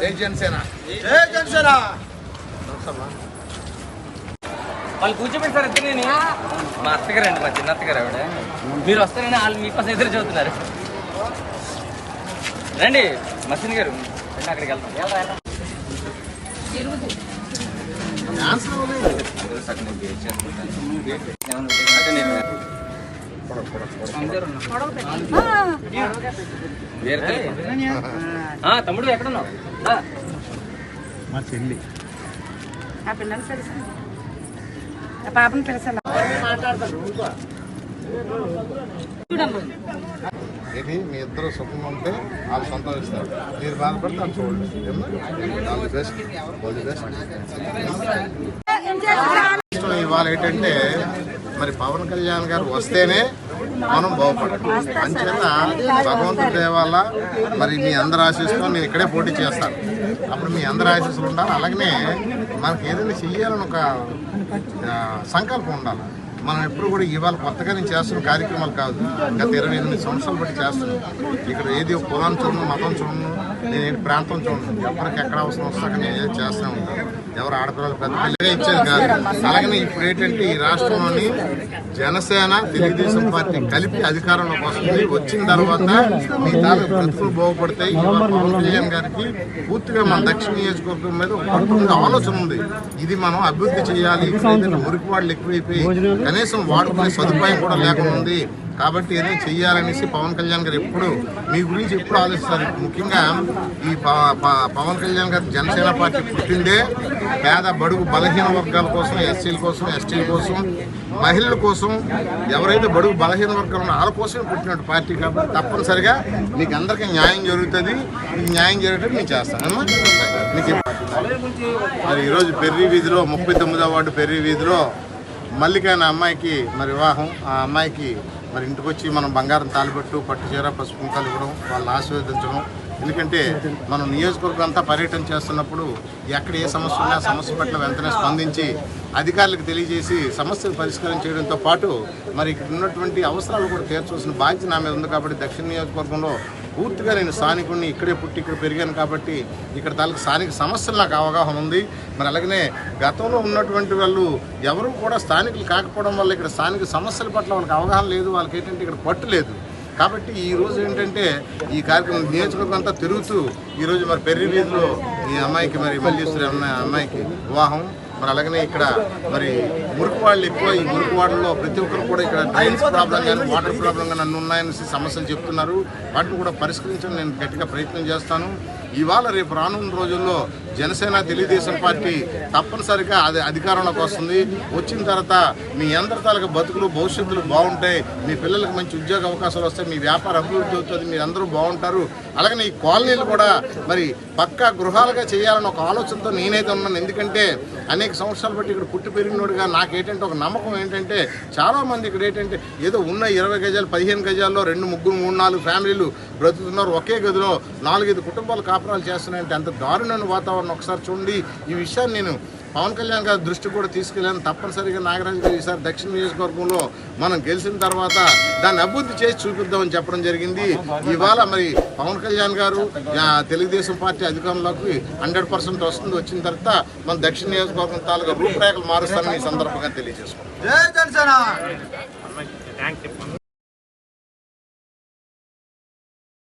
జై జనసేన. జై జనసేన. వాళ్ళు కూర్చోబెట్టి సార్ ఇద్దరు నేను. మా అత్తగారు అండి మా చిన్న అత్తగారు ఆవిడ. మీరు వస్తారని వాళ్ళు మీకోసం ఎదురు చూస్తున్నారు. రండి మసీన్ గారు. రండి అక్కడికి వెళ్తాం అంటే నేను తమ్ముడు ఎక్కడున్నావు. మా చెల్లి. ఆ పిల్లలు తెలుసు ఆ పాపను పిలిచాను ఇది మీ ఇద్దరు సుఖం ఉంటే వాళ్ళు సంతోషిస్తారు. మీరు బాధపడితే వాళ్ళు చూడండి. ఇవాళ ఏంటంటే మరి పవన్ కళ్యాణ్ గారు వస్తేనే మనం బాగుపడాలి అంచేత భగవంతుడి దేవాల మరి మీ అందరి ఆశీస్సులో నేను ఇక్కడే పోటీ చేస్తాను. అప్పుడు మీ అందరి ఆశీస్సులు ఉండాలి. అలాగనే మనకి ఏదైనా చెయ్యాలని ఒక సంకల్పం ఉండాలి. మనం ఎప్పుడు కూడా ఇవాళ కొత్తగా నేను చేస్తున్న కార్యక్రమాలు కాదు. గత ఇరవై ఎనిమిది సంవత్సరాలు బట్టి చేస్తున్నాను. ఇక్కడ ఏది కులాన్ని చూడను మతం చూడను నేను ఏంటి ప్రాంతం చూడను. ఎవరికి ఎక్కడ అవసరం వస్తాక నేను ఏది చేస్తూ ఉంటాను. ఎవరు ఆడపిల్లలు పెద్ద ఇచ్చేది కాదు. అలాగనే ఇప్పుడు ఏంటంటే ఈ రాష్ట్రంలోని జనసేన తెలుగుదేశం పార్టీ కలిపి అధికారంలోకి వస్తుంది. వచ్చిన తర్వాత మీ తాలూకు బ్రతుకులు బాగుపడతాయి. ఇవాళ పవన్ కళ్యాణ్ గారికి పూర్తిగా మన దక్షిణ నియోజకవర్గం మీద ఒక ఆలోచన ఉంది. ఇది మనం అభివృద్ధి చేయాలి. ఇక్కడ మురికి వాళ్ళు ఎక్కువైపోయి కనీసం వాడుకునే సదుపాయం కూడా లేకుండా ఉంది. కాబట్టి ఏదో చెయ్యాలనేసి పవన్ కళ్యాణ్ గారు ఎప్పుడు మీ గురించి ఎప్పుడు ఆలోచిస్తారు? ముఖ్యంగా ఈ పవన్ కళ్యాణ్ గారు జనసేన పార్టీ పుట్టిందే పేద బడుగు బలహీన వర్గాల కోసం ఎస్సీల కోసం ఎస్టీల కోసం మహిళల కోసం ఎవరైతే బడుగు బలహీన వర్గాలు ఉన్నారో వాళ్ళ కోసమే పుట్టినట్టు పార్టీ కాబట్టి తప్పనిసరిగా మీకు అందరికీ న్యాయం జరుగుతుంది. మీకు న్యాయం జరిగేటట్టు నేను చేస్తాను. మీకు మరి ఈరోజు పెర్రీ వీధిలో ముప్పై తొమ్మిదో వార్డు పెర్రీ వీధిలో మల్లిక అనే అమ్మాయికి మరి వివాహం ఆ అమ్మాయికి మరి ఇంటికి వచ్చి మనం బంగారం తాలిబట్టు పట్టు చీర పసుపు కుంకాలు ఇవ్వడం వాళ్ళని ఆశీర్వదించడం. ఎందుకంటే మనం నియోజకవర్గం అంతా పర్యటన చేస్తున్నప్పుడు ఎక్కడ ఏ సమస్య ఉన్నా సమస్య పట్ల వెంటనే స్పందించి అధికారులకు తెలియజేసి సమస్యలు పరిష్కారం చేయడంతో పాటు మరి ఇక్కడ ఉన్నటువంటి అవసరాలు కూడా తీర్చవలసిన బాధ్యత నా మీద ఉంది కాబట్టి దక్షిణ నియోజకవర్గంలో పూర్తిగా నేను స్థానికుడిని ఇక్కడే పుట్టి ఇక్కడ పెరిగాను కాబట్టి ఇక్కడ తాలూకు స్థానిక సమస్యలు నాకు అవగాహన ఉంది. మరి అలాగనే గతంలో ఉన్నటువంటి వాళ్ళు ఎవరు కూడా స్థానికులు కాకపోవడం వల్ల ఇక్కడ స్థానిక సమస్యల పట్ల వాళ్ళకి అవగాహన లేదు. వాళ్ళకి ఏంటంటే ఇక్కడ పట్టు లేదు. కాబట్టి ఈ రోజు ఏంటంటే ఈ కార్యక్రమం నియోజకవర్గం అంతా తిరుగుతూ ఈరోజు మరి పెర్రి వీధిలో ఈ అమ్మాయికి మరి మల్లీశ్వరి అమ్మాయి అమ్మాయికి వివాహం. మరి అలాగనే ఇక్కడ మరి మురికి వాళ్ళు ఎక్కువ ఈ మురికి వాళ్ళలో ప్రతి ఒక్కరు కూడా ఇక్కడ డ్రైన్స్ ప్రాబ్లం కానీ వాటర్ ప్రాబ్లం కానీ అన్ని ఉన్నాయనేసి సమస్యలు చెప్తున్నారు. వాటిని కూడా పరిష్కరించడం నేను గట్టిగా ప్రయత్నం చేస్తాను. ఇవాళ రేపు రానున్న రోజుల్లో జనసేన తెలుగుదేశం పార్టీ తప్పనిసరిగా అది అధికారంలోకి వస్తుంది. వచ్చిన తర్వాత మీ అందరి తాలకు బతుకులు భవిష్యత్తులు బాగుంటాయి. మీ పిల్లలకు మంచి ఉద్యోగ అవకాశాలు వస్తాయి. మీ వ్యాపార అభివృద్ధి అవుతుంది. మీరు అందరూ బాగుంటారు. అలాగనే ఈ కాలనీలు కూడా మరి పక్కా గృహాలుగా చేయాలని ఒక ఆలోచనతో నేనైతే ఉన్నాను. ఎందుకంటే అనేక సంవత్సరాలు బట్టి ఇక్కడ పుట్టి పెరిగినోడుగా నాకేంటంటే ఒక నమ్మకం ఏంటంటే చాలామంది ఇక్కడ ఏంటంటే ఏదో ఉన్న ఇరవై గజాలు పదిహేను గజాల్లో రెండు ముగ్గురు మూడు నాలుగు ఫ్యామిలీలు బ్రతుకుతున్నారు. ఒకే గదిలో నాలుగైదు కుటుంబాలు కాపురాలు చేస్తున్నాయంటే అంత దారుణమైన వాతావరణం. ఒకసారి చూడండి. ఈ విషయాన్ని నేను పవన్ కళ్యాణ్ గారి దృష్టి కూడా తీసుకెళ్ళాను. తప్పనిసరిగా నాగరాజు గారు ఈసారి దక్షిణ నియోజకవర్గంలో మనం గెలిచిన తర్వాత దాన్ని అభివృద్ధి చేసి చూపిద్దామని చెప్పడం జరిగింది. ఇవాళ మరి పవన్ కళ్యాణ్ గారు తెలుగుదేశం పార్టీ అధికారంలోకి హండ్రెడ్ పర్సెంట్ వస్తుంది. వచ్చిన తర్వాత మన దక్షిణ నియోజకవర్గం తాలూకా రూపురేఖలు మారుస్తారని ఈ సందర్భంగా తెలియజేసుకుంటాం జనసేన!